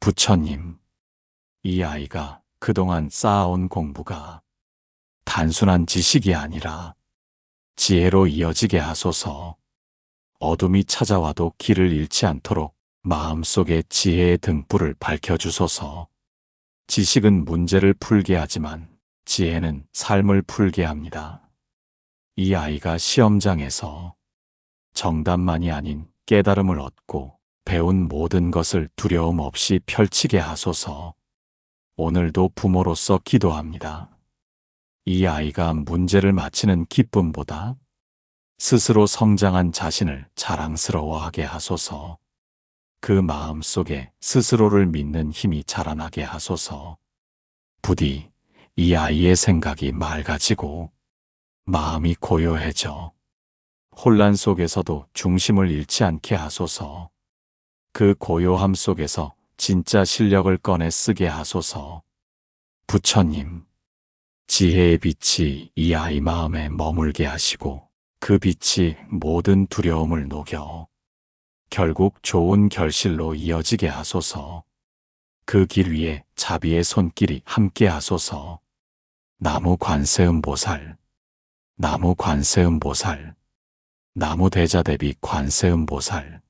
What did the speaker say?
부처님, 이 아이가 그동안 쌓아온 공부가 단순한 지식이 아니라 지혜로 이어지게 하소서. 어둠이 찾아와도 길을 잃지 않도록 마음속에 지혜의 등불을 밝혀주소서. 지식은 문제를 풀게 하지만 지혜는 삶을 풀게 합니다. 이 아이가 시험장에서 정답만이 아닌 깨달음을 얻고 배운 모든 것을 두려움 없이 펼치게 하소서. 오늘도 부모로서 기도합니다. 이 아이가 문제를 마치는 기쁨보다 스스로 성장한 자신을 자랑스러워하게 하소서. 그 마음 속에 스스로를 믿는 힘이 자라나게 하소서. 부디 이 아이의 생각이 맑아지고 마음이 고요해져 혼란 속에서도 중심을 잃지 않게 하소서. 그 고요함 속에서 진짜 실력을 꺼내 쓰게 하소서. 부처님, 지혜의 빛이 이 아이 마음에 머물게 하시고 그 빛이 모든 두려움을 녹여 결국 좋은 결실로 이어지게 하소서. 그 길 위에 자비의 손길이 함께 하소서. 나무 관세음 보살, 나무 관세음 보살, 나무 대자 대비 관세음 보살.